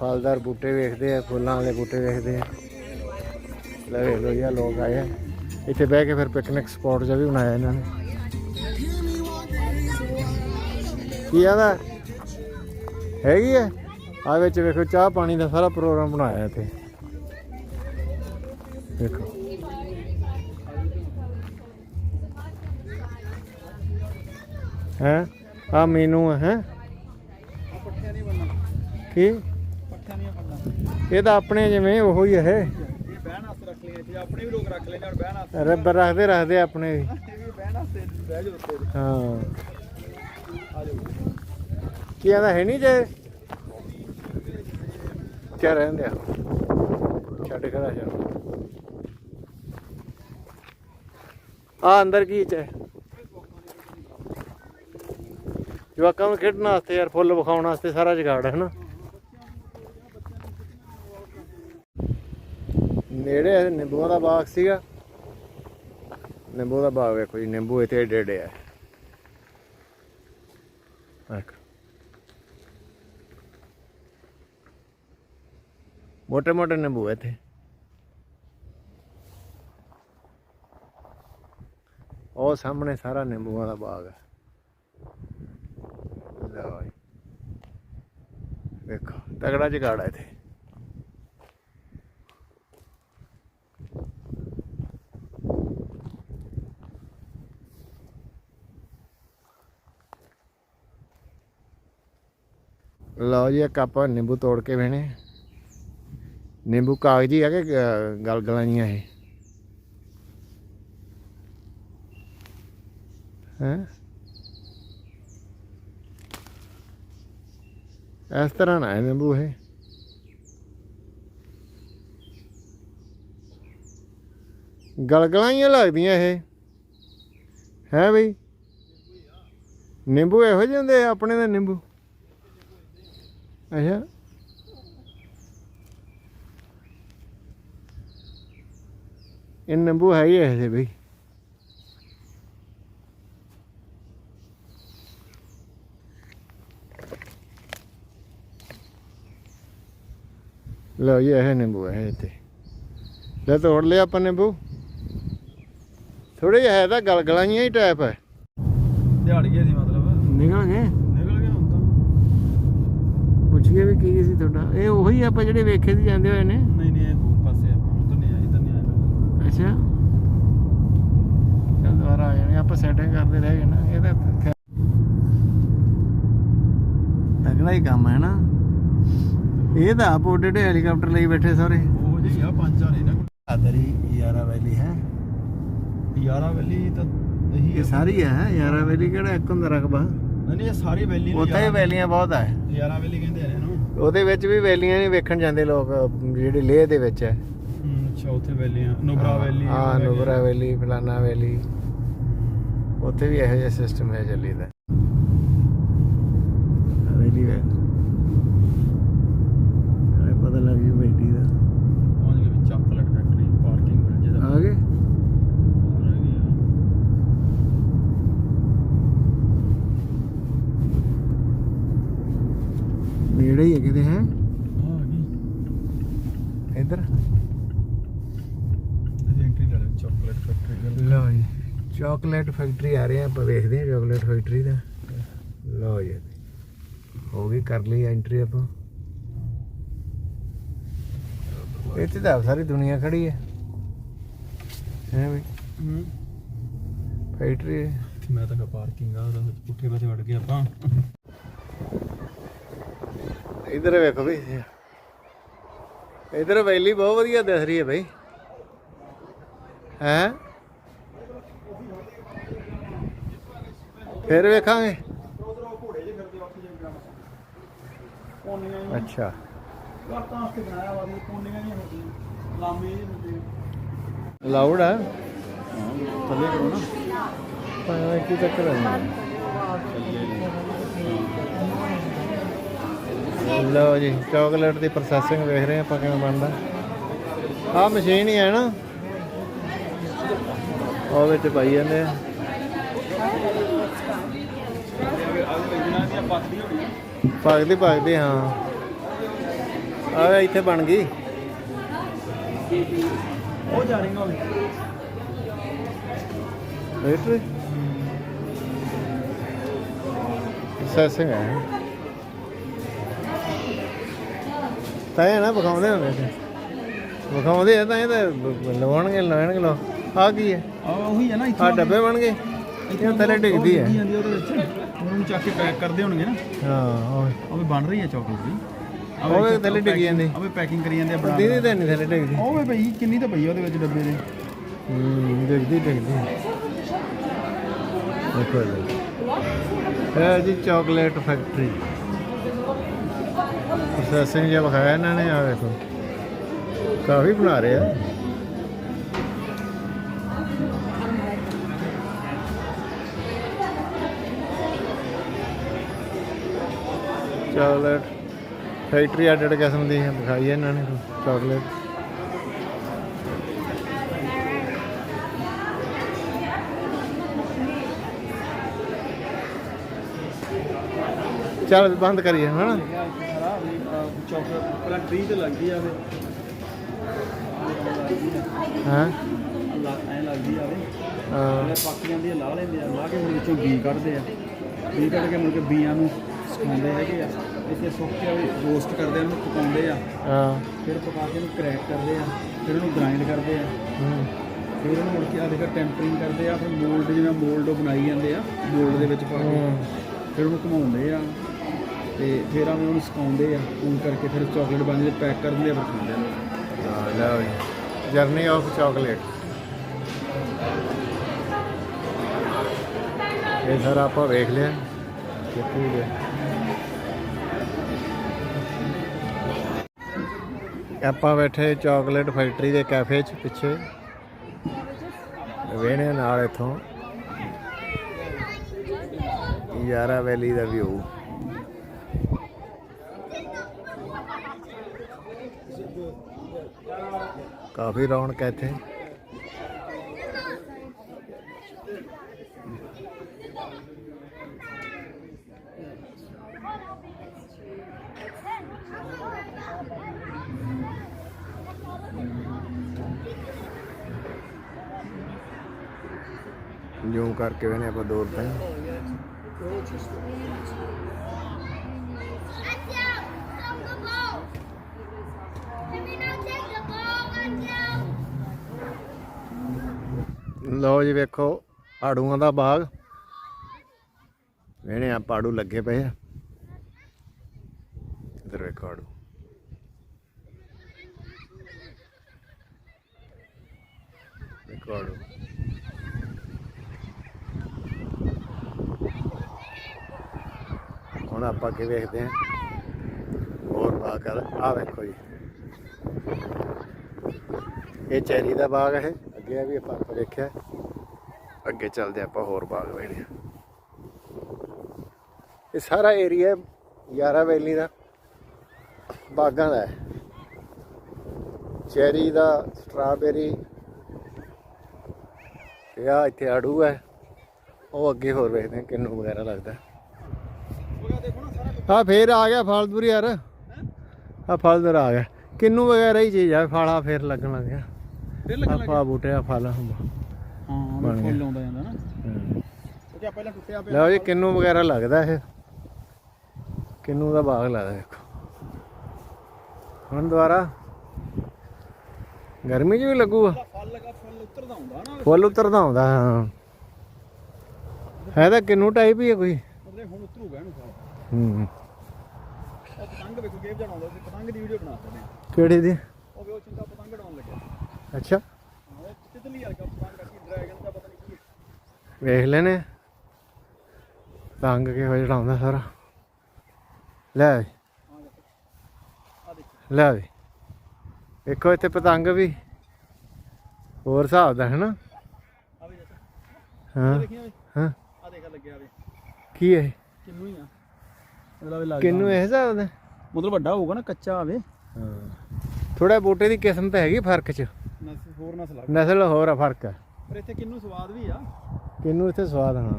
ਫਲਦਾਰ ਬੂਟੇ ਵੇਖਦੇ ਆ ਫੁੱਲਾਂ ਵਾਲੇ ਬੂਟੇ ਵੇਖਦੇ ਆ। ਲੈ ਵੇਖ ਲੋ ਆਹ ਲੋਕ ਆਏ ਆ। ਇੱਥੇ ਬਹਿ ਕੇ ਫਿਰ ਪਿਕਨਿਕ ਸਪੌਟ ਜਿਹਾ ਵੀ ਬਣਾਇਆ ਇਹਨਾਂ ਨੇ। ਕੀ ਆਦਾ ਹੈਗੀ ਆ? ਆ ਵਿੱਚ ਵੇਖੋ ਚਾਹ ਪਾਣੀ ਦਾ ਸਾਰਾ ਪ੍ਰੋਗਰਾਮ ਬਣਾਇਆ ਇੱਥੇ। ਦੇਖੋ ਹੈ? ਆ ਮੀਨੂ ਹੈ? ਕੀ? ਪੱਠਿਆਂ ਨਹੀਂ ਬੰਨਣਾ ਇਹ ਤਾਂ ਆਪਣੇ ਜਿਵੇਂ ਉਹੋ ਹੀ ਹੈ ਆਪਣੇ ਵੀ ਲੋਕ ਰੱਖ ਲੈਂਦੇ ਹੁਣ ਬਹਿਣ ਵਾਸਤੇ ਰੱਬ ਰੱਖਦੇ ਰੱਖਦੇ ਆਪਣੇ ਵੀ। ਬਹਿਣ ਵਾਸਤੇ ਬਹਿ ਉੱਤੇ ਹਾਂ। ਕੀ ਆਦਾ ਹੈ ਨਹੀਂ ਜੇ? ਕਿਆ ਰਹਿੰਦੇ ਆ ਛੱਡ ਖੜਾ ਜਾ। ਆ ਅੰਦਰ ਕੀ ਚ ਜਵਾਕਾਂ ਨੂੰ ਖੇਡਣ ਵਾਸਤੇ ਯਾਰ, ਫੁੱਲ ਵਿਖਾਉਣ ਵਾਸਤੇ ਸਾਰਾ ਜਗਾੜ ਹੈ ਨਾ ਨੇੜੇ ਨਿੰਬੂਆਂ ਦਾ ਬਾਗ ਸੀਗਾ। ਨਿੰਬੂ ਦਾ ਬਾਗ ਵੇਖੋ ਜੀ, ਨਿੰਬੂ ਇੱਥੇ ਏਡੇ ਏਡੇ ਆ। ਵੇਖੋ ਮੋਟੇ ਮੋਟੇ ਨਿੰਬੂ ਆ ਇੱਥੇ ਉਹ ਸਾਹਮਣੇ ਸਾਰਾ ਨਿੰਬੂਆਂ ਦਾ ਬਾਗ ਹੈ ਲਓ ਜੀ। ਵੇਖੋ ਤਗੜਾ ਜਗਾੜਾ ਇੱਥੇ ਲਓ ਜੀ, ਇੱਕ ਆਪਾਂ ਨਿੰਬੂ ਤੋੜ ਕੇ ਵੇਣੇ ਨਿੰਬੂ ਕਾਗਜੀ ਆ ਕਿ ਗਲਗਲਾਂ ਜੀਆਂ ਇਹ? ਹੈ? ਇਸ ਤਰ੍ਹਾਂ ਨਾ ਨਿੰਬੂ ਇਹ। ਗਲਗਲਾਂ ਹੀ ਲੱਗਦੀਆਂ ਇਹ। ਹੈ ਬਈ? ਨਿੰਬੂ ਇਹੋ ਜਿਹੇ ਹੁੰਦੇ ਆਪਣੇ ਦੇ ਨਿੰਬੂ। ਅੱਛਾ ਇਹ ਨਿੰਬੂ ਹੈ ਹੀ ਇਹ ਬਈ ਲਓ ਇਹ ਨਿੰਬੂ ਹੈ ਇੱਥੇ ਲੈ ਤੋੜ ਲਿਆ ਆਪਾਂ ਨਿੰਬੂ ਥੋੜੇ ਜਿਹਾ ਹੈ ਤਾਂ ਗਲਗਲਾਂ ਹੀ ਟਾਈਪ ਹੈ ਦਿਹਾੜੀਏ ਦੀ ਮਤਲਬ ਨਿਕਲ ਗਏ ਤਾਂ ਪੁੱਛੀਏ ਵੀ ਕੀ ਸੀ ਤੁਹਾਡਾ? ਇਹ ਉਹੀ ਆਪਾਂ ਜਿਹੜੇ ਵੇਖੇ ਸੀ ਜਾਂਦੇ ਹੋਏ ਨੇ? ਨਹੀਂ ਨਹੀਂ ਇਹ ਹੋਰ ਪਾਸੇ ਆਪਾਂ ਉਧਰ ਨਹੀਂ ਆਇਆ ਇਧਰ ਨਹੀਂ ਆਇਆ ਅੱਛਾ। ਚੱਲ ਦੁਬਾਰਾ ਆ ਜਾਣੇ ਆਪਾਂ ਸੈਟਿੰਗ ਕਰਦੇ ਰਹਿ ਗਏ ਨਾ ਇਹ ਤਾਂ ਤਗੜਾ ਹੀ ਕੰਮ ਹੈ ਨਾ। ਇਹ ਤਾਂ ਆਪ ਉੱਡੇ ਹੈਲੀਕਾਪਟਰ ਲਈ ਬੈਠੇ ਸਾਰੇ। ਉਹ ਜਿਹੀ ਆ ਪੰਜ ਚਾਰ ਇਹਨਾਂ ਕੋਲ। ਆਦਰੀ ਯਾਰਾ ਵੈਲੀ ਹੈ। ਯਾਰਾ ਵੈਲੀ ਤਾਂ ਇਹੀ ਇਹ ਸਾਰੀ ਹੈ ਯਾਰਾ ਵੈਲੀ ਕਿਹੜਾ ਇੱਕ ਹੁੰਦਾ ਰਕਬਾ? ਨਹੀਂ ਨਹੀਂ ਇਹ ਸਾਰੀ ਵੈਲੀ ਨੇ ਉੱਥੇ ਹੀ ਵੈਲੀਆਂ ਬਹੁਤ ਹੈ ਯਾਰਾ ਵੈਲੀ ਕਹਿੰਦੇ ਆ ਇਹਨੂੰ। ਉਹਦੇ ਵਿੱਚ ਵੀ ਵੈਲੀਆਂ ਨਹੀਂ ਵੇਖਣ ਜਾਂਦੇ ਲੋਕ ਜਿਹੜੇ ਲੇਹ ਦੇ ਵਿੱਚ ਹੈ। ਹੂੰ, ਅੱਛਾ ਉੱਥੇ ਵੈਲੀ ਆ ਨੁਬਰਾ ਵੈਲੀ ਹਾਂ ਆ। ਨੁਬਰਾ ਵੈਲੀ ਫਲਾਨਾ ਵੈਲੀ। ਉੱਥੇ ਵੀ ਇਹੋ ਜਿਹਾ ਸਿਸਟਮ ਹੈ ਚੱਲੀਦਾ ਵੈਲੀ ਵੇ ਇਹ ਪਤਾ ਲੱਗ ਜੂ ਬੈਠੀ ਦਾ ਪਹੁੰਚ ਗਏ ਵੀ ਚਾਕਲੇਟ ਫੈਕਟਰੀ ਪਾਰਕਿੰਗ ਮਿਲ ਜੇ ਆ ਗਏ ਨੇੜੇ ਹੀ ਹੈ ਕਿਤੇ ਹੈ ਇੱਧਰ ਐਂਟਰੀ ਲੈ ਲਓ ਚਾਕਲੇਟ ਫੈਕਟਰੀ ਲਓ ਜੀ ਚਾਕਲੇਟ ਫੈਕਟਰੀ ਆ ਰਹੇ ਆ ਆਪਾਂ ਵੇਖਦੇ ਹਾਂ ਚਾਕਲੇਟ ਫੈਕਟਰੀ ਦਾ। ਲਓ ਜੀ। ਹੋ ਗਈ ਕਰ ਲਈ ਐਂਟਰੀ ਆਪਾਂ। ਇੱਥੇ ਤਾਂ ਸਾਰੀ ਦੁਨੀਆ ਖੜੀ ਹੈ। ਹੈ ਵੀ? ਫੈਕਟਰੀ ਮੈਂ ਤਾਂ ਪਾਰਕਿੰਗ ਆ ਉਹਦਾ ਵਿੱਚ ਪੁੱਠੇ ਪਾਸੇ ਵੜ ਗਏ ਆਪਾਂ। ਇਧਰ ਵੇਖੋ ਵੀ। ਇਧਰ ਵੈਲੀ ਬਹੁਤ ਵਧੀਆ ਦਿਸ ਰਹੀ ਹੈ ਬਈ। ਹੈ? ਫਿਰ ਵੇਖਾਂਗੇ। ਅੱਛਾ। ਕਰਤਾ ਵਾਸਤੇ ਬਣਾਇਆ ਵਾ ਵੀ ਕੋਨੀਆਂ ਨਹੀਂ ਹੁੰਦੀਆਂ ਲਾਂਬੇ ਜਿਹੇ ਹੁੰਦੇ ਲਾਊਡ ਆ? ਥੱਲੇ ਕਰੋ ਨਾ। ਪਰ ਕੀ ਚੱਕਰ ਹੈ ਲਓ ਜੀ ਚਾਕਲੇਟ ਦੀ ਪ੍ਰੋਸੈਸਿੰਗ ਵੇਖ ਰਹੇ ਆਪਾਂ ਕਿਵੇਂ ਬਣਦਾ। ਆਹ ਮਸ਼ੀਨ ਹੀ ਹੈ ਨਾ। ਉਹ ਵਿੱਚ ਪਾਈ ਜਾਂਦੇ ਆ। ਪੱਕਦੀ ਪੱਕਦੀ ਹਾਂ। ਆ ਇੱਥੇ ਬਣ ਗਈ। ਉਹ ਜਾ ਰਹੀਆਂ ਹੋਵੇ ਵੇਟਰ ਪ੍ਰੋਸੈਸਿੰਗ ਹੈ ਤਾਂ ਇਹ ਨਾ ਵਿਖਾਉਂਦੇ ਹੁੰਦੇ ਸੀ। ਵਿਖਾਉਂਦੇ ਆ ਤਾਂ ਇਹ ਤਾਂ ਲਵਾਉਣਗੇ ਲੈਣਗੇ ਲੋ ਆ ਕੀ ਹੈ? ਆ ਉਹੀ ਹੈ ਨਾ ਆ ਡੱਬੇ ਬਣ ਗਏ। ਇਹ ਥੱਲੇ ਡਿੱਗਦੀ ਹੈ। ਜਾਂਦੀ ਉਹਦੇ ਵਿੱਚ। ਉਹਨਾਂ ਨੂੰ ਚੱਕ ਕੇ ਪੈਕ ਕਰਦੇ ਹੋਣਗੇ ਨਾ। ਹਾਂ ਉਹ ਉਹ ਵੀ ਬਣ ਰਹੀ ਹੈ ਚਾਕਲੇਟ ਦੀ। ਉਹ ਵੀ ਥੱਲੇ ਡਿੱਗ ਜਾਂਦੀ। ਉਹ ਵੀ ਪੈਕਿੰਗ ਕਰੀ ਜਾਂਦੇ ਆ ਬਣਾ ਦੀਦੀ ਤਾਂ ਨਹੀਂ ਥੱਲੇ ਡਿੱਗਦੀ ਉਹ ਵੀ ਪਈ ਕਿੰਨੀ ਤਾਂ ਪਈ ਉਹਦੇ ਵਿੱਚ ਡੱਬੇ ਦੇ। ਹੂੰ ਡਿੱਗਦੀ ਡਿੱਗਦੀ ਦੇਖੋ ਇਹ ਇਹ ਜੀ ਚਾਕਲੇਟ ਫੈਕਟਰੀ ਪ੍ਰੋਸੈਸਿੰਗ ਜਿਹਾ ਵਿਖਾਇਆ ਇਹਨਾਂ ਨੇ ਆ ਵੇਖੋ ਕਾਫੀ ਬਣਾ ਰਹੇ ਆ। ਚਾਕਲੇਟ। ਫੈਕਟਰੀ ਅੱਡ ਅੱਡ ਕਿਸਮ ਦੀ ਦਿਖਾਈ ਹੈ ਇਹਨਾਂ ਨੇ ਚਾਕਲੇਟ। ਚੱਲ ਬੰਦ ਕਰੀਏ, ਹਨਾ? ਚਾਕਲੇਟ ਪਹਿਲਾਂ ਟ੍ਰੀ ਤੇ ਲੱਗਦੀ ਆਵੇ ਹਾਂ? ਐ ਲੱਗਦੀ ਆਵੇ ਹਾਂ। ਪੱਕ ਜਾਂਦੀ ਆ ਲਾ ਲੈਂਦੇ ਆ ਲਾ ਕੇ ਹੁਣ ਵਿੱਚੋਂ ਬੀ ਕੱਢਦੇ ਆ। ਬੀ ਕੱਢ ਕੇ ਮੁੜ ਕੇ ਬੀਆਂ ਨੂੰ ਸੁਕਾਉਂਦੇ ਹੈਗੇ ਆ। ਇੱਥੇ ਸੁੱਕ ਕੇ ਰੋਸਟ ਕਰਦੇ ਆ ਉਹਨੂੰ ਪਕਾਉਂਦੇ ਆ। ਹਾਂ। ਫਿਰ ਪਕਾ ਕੇ ਉਹਨੂੰ ਕਰੈਕ ਕਰਦੇ ਆ। ਫਿਰ ਉਹਨੂੰ ਗ੍ਰਾਈਂਡ ਕਰਦੇ ਆ। ਹੂੰ, ਫਿਰ ਉਹਨੂੰ ਮੁੜ ਕੇ ਆਦੇ ਟੈਂਪਰਿੰਗ ਕਰਦੇ ਆ ਫਿਰ ਮੋਲਡ ਜਿਵੇਂ ਮੋਲਡ ਉਹ ਬਣਾਈ ਜਾਂਦੇ ਆ ਮੋਲਡ ਦੇ ਵਿੱਚ ਪਾ ਕੇ। ਹੂੰ। ਫਿਰ ਉਹਨੂੰ ਘੁਮਾਉਂਦੇ ਆ। ਤੇ ਫਿਰ ਆਵੇਂ ਉਹਨੂੰ ਸੁਕਾਉਂਦੇ ਆ ਕੂਲ ਕਰਕੇ ਫਿਰ ਚਾਕਲੇਟ ਬਣ ਜਾਂਦੀ ਪੈਕ ਕਰ ਦਿੰਦੇ ਆ ਫਿਰ ਖਾਂਦੇ ਆ। ਹਾਂ ਲਓ ਜਰਨੀ ਆਫ ਚਾਕਲੇਟ ਇਹ ਸਾਰਾ ਆਪਾਂ ਵੇਖ ਲਿਆ। ਕਿੱਥੇ ਗਿਆ ਆਪਾਂ ਬੈਠੇ ਚਾਕਲੇਟ ਫੈਕਟਰੀ ਦੇ ਕੈਫੇ 'ਚ ਪਿੱਛੇ। ਵੇਣੇ ਨਾਲ ਇਥੋਂ। ਯਾਰਾ ਵੈਲੀ ਦਾ ਵਿਊ ਕਾਫੀ ਰੌਣਕ ਹੈ ਇੱਥੇ। ਜੂਮ ਕਰਕੇ ਵੇਨੇ ਆਪਾਂ ਦੂਰ ਤੋਂ। ਲਓ ਜੀ ਵੇਖੋ ਆੜੂਆਂ ਦਾ ਬਾਗ। ਵੇਣੇ ਆ ਪਾੜੂ ਲੱਗੇ ਪਏ ਆ। ਇਧਰ ਵੇਖੋ ਆੜੂ। ਵੇਖੋ ਆੜੂ। ਹੁਣ ਆਪਾਂ ਕੀ ਵੇਖਦੇ ਹਾਂ। ਹੋਰ ਬਾਗ ਆ ਵੇਖੋ ਜੀ। ਇਹ ਚੈਰੀ ਦਾ ਬਾਗ ਹੈ। ਅੱਗੇ ਵੀ ਆਪਾਂ ਆਪਾਂ ਦੇਖਿਆ। ਅੱਗੇ ਚੱਲਦੇ ਆਪਾਂ ਹੋਰ ਬਾਗ ਵੇਖਦੇ ਹਾਂ। ਇਹ ਸਾਰਾ ਏਰੀਆ ਯਾਰਾ ਵੈਲੀ ਦਾ। ਬਾਗਾਂ ਦਾ ਹੈ। ਚੈਰੀ ਦਾ ਸਟ੍ਰਾਬੇਰੀ। ਤੇ ਆ ਇੱਥੇ ਆੜੂ ਹੈ। ਉਹ ਅੱਗੇ ਹੋਰ ਵੇਖਦੇ ਹਾਂ ਕਿੰਨੂ ਵਗੈਰਾ ਲੱਗਦਾ। ਆ ਫੇਰ ਆ ਗਿਆ ਫਲਦੂਰ ਯਾਰ। ਆ ਫਲਦੂਰ ਆ ਗਿਆ। ਕਿੰਨੂ ਵਗੈਰਾ ਹੀ ਚੀਜ਼ ਆ ਫਾਲਾ ਫੇਰ ਲੱਗਣ ਲੱਗ ਗਿਆ। ਫਿਰ ਆ ਬੂਟੇ ਆ ਫਲ ਹੁੰਦਾ ਹਾਂ ਗਿਆ। ਫੁੱਲ ਆਉਂਦਾ ਜਾਂਦਾ ਨਾ। ਉਹ ਪਹਿਲਾਂ ਟੁੱਟਿਆ ਪਿਆ ਲਓ ਜੀ ਕਿੰਨੂ ਵਗੈਰਾ ਲੱਗਦਾ ਇਹ। ਕਿੰਨੂ ਦਾ ਬਾਗ ਲੱਗਦਾ ਦੇਖੋ ਹੁਣ ਦੁਬਾਰਾ। ਗਰਮੀ 'ਚ ਵੀ ਲੱਗੂਗਾ। ਫਲ ਲਗਾ ਫੁੱਲ ਉੱਤਰਦਾ ਹੁੰਦਾ ਨਾ। ਫੁੱਲ ਉਤਰਦਾ ਆਉਂਦਾ ਹਾਂ। ਹੈ ਤਾਂ ਕਿੰਨੂ ਟਾਈਪ ਹੀ ਹੈ ਕੋਈ। ਹੁਣ ਉਤਰੂਗਾ ਇਹਨੂੰ ਫਲ। ਹੂੰ ਉਹ ਪਤੰਗ ਵੇਖੋ ਗੇਮ ਜਣਾਉਂਦਾ ਸੀ ਪਤੰਗ ਦੀ ਵੀਡੀਓ ਬਣਾ ਸਕਦੇ ਆ ਕਿਹੜੀ ਦੀ? ਉਹ ਵੇ ਉਹ ਚਿੰਤਾ ਪਤੰਗ ਉਡਾਉਣ ਲੱਗਿਆ ਅੱਛਾ। ਹਾਂ, ਉਹ ਤਿਤਲੀ ਵਰਗਾ ਪਤੰਗ ਆ। ਕੀ ਡਰੈਗਨ ਦਾ ਪਤਾ ਨਹੀਂ ਕੀ ਹੈ। ਵੇਖ ਲੈਨੇ ਤੰਗ ਕੇ ਹੋ ਚੜਾਉਂਦਾ ਸਾਰਾ। ਲੈ ਹਾਂ ਦੇਖੋ ਆ ਦੇਖੋ ਲੈ ਵੀ ਵੇਖੋ ਇੱਥੇ ਪਤੰਗ ਵੀ ਹੋਰ ਹਿਸਾਬ ਦਾ ਹੈ। ਨਾ ਆ ਵੀ ਦੇਖੋ ਹਾਂ ਦੇਖੀਆਂ ਵੇ? ਹਾਂ। ਆ ਦੇਖ ਲੱਗਿਆ ਵੇ। ਕੀ ਹੈ ਕਿੰਨੂ ਹੀ ਆ। ਇਹਦਾ ਵੀ ਲੱਗ ਕਿੰਨੂ ਇਹ ਹਿਸਾਬ ਦਾ ਮਤਲਬ ਵੱਡਾ ਹੋਊਗਾ ਨਾ ਕੱਚਾ ਆਵੇ। ਹਾਂ। ਥੋੜਾ ਬੂਟੇ ਦੀ ਕਿਸਮ ਤਾਂ ਹੈਗੀ ਫ਼ਰਕ ਚ। ਨਸ ਹੋਰ ਨਸਲ ਆ ਨਸਲ ਹੋਰ ਆ ਫ਼ਰਕ ਹੈ ਪਰ ਇੱਥੇ ਕਿੰਨੂ ਸਵਾਦ ਵੀ ਆ। ਕਿੰਨੂ ਇੱਥੇ ਸਵਾਦ ਹਾਂ।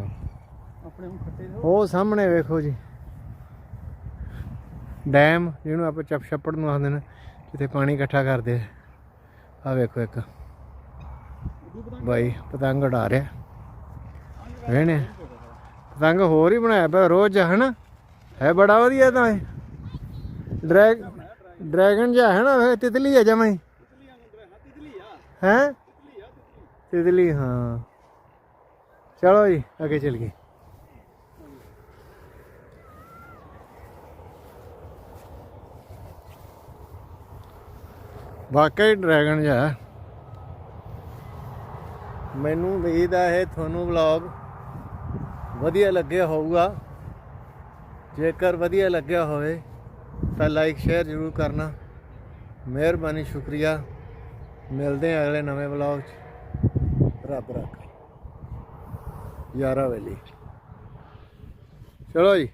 ਆਪਣੇ ਹੁਣ ਖੱਟੇ ਦੇ ਉਹ ਸਾਹਮਣੇ ਵੇਖੋ ਜੀ। ਡੈਮ ਜਿਹਨੂੰ ਆਪਾਂ ਚੱਪ ਛੱਪੜ ਨੂੰ ਆਖਦੇ ਨੇ ਜਿੱਥੇ ਪਾਣੀ ਇਕੱਠਾ ਕਰਦੇ ਆ। ਆ ਵੇਖੋ ਇੱਕ। ਬਾਈ ਪਤੰਗ ਉਡਾ ਰਿਹਾ। ਵੇਣੇ ਪਤੰਗ ਹੋਰ ਹੀ ਬਣਾਇਆ ਪਿਆ ਰੋਜ਼ ਹਨਾ? ਹੈ ਬੜਾ ਵਧੀਆ ਤਾਂ ਇਹ। ਡਰੈਗ ਡਰੈਗਨ ਜਿਹਾ ਹੈ ਨਾ ਇਹ, ਤਿਤਲੀ ਹੈ ਜਮਾਂ ਹੀ। ਤਿਤਲੀ ਤਿਤਲੀ ਹੈ ਤਿਤਲੀ। ਹਾਂ ਚਲੋ ਜੀ, ਅੱਗੇ ਚੱਲ ਗਏ। ਵਾਕਈ ਡਰੈਗਨ ਜਿਹਾ ਮੈਨੂੰ ਉਮੀਦ ਹੈ ਇਹ ਤੁਹਾਨੂੰ ਵਲੌਗ ਵਧੀਆ ਲੱਗਿਆ ਹੋਊਗਾ। ਜੇਕਰ ਵਧੀਆ ਲੱਗਿਆ ਹੋਵੇ ਤਾਂ ਲਾਈਕ, ਸ਼ੇਅਰ ਜ਼ਰੂਰ ਕਰਨਾ। ਮਿਹਰਬਾਨੀ, ਸ਼ੁਕਰੀਆ। ਮਿਲਦੇ ਹਾਂ ਅਗਲੇ ਨਵੇਂ ਵਲੌਗ 'ਚ। ਰੱਬ ਰੱਖ। ਯਾਰਾ ਵੈਲੀ। ਚਲੋ ਜੀ।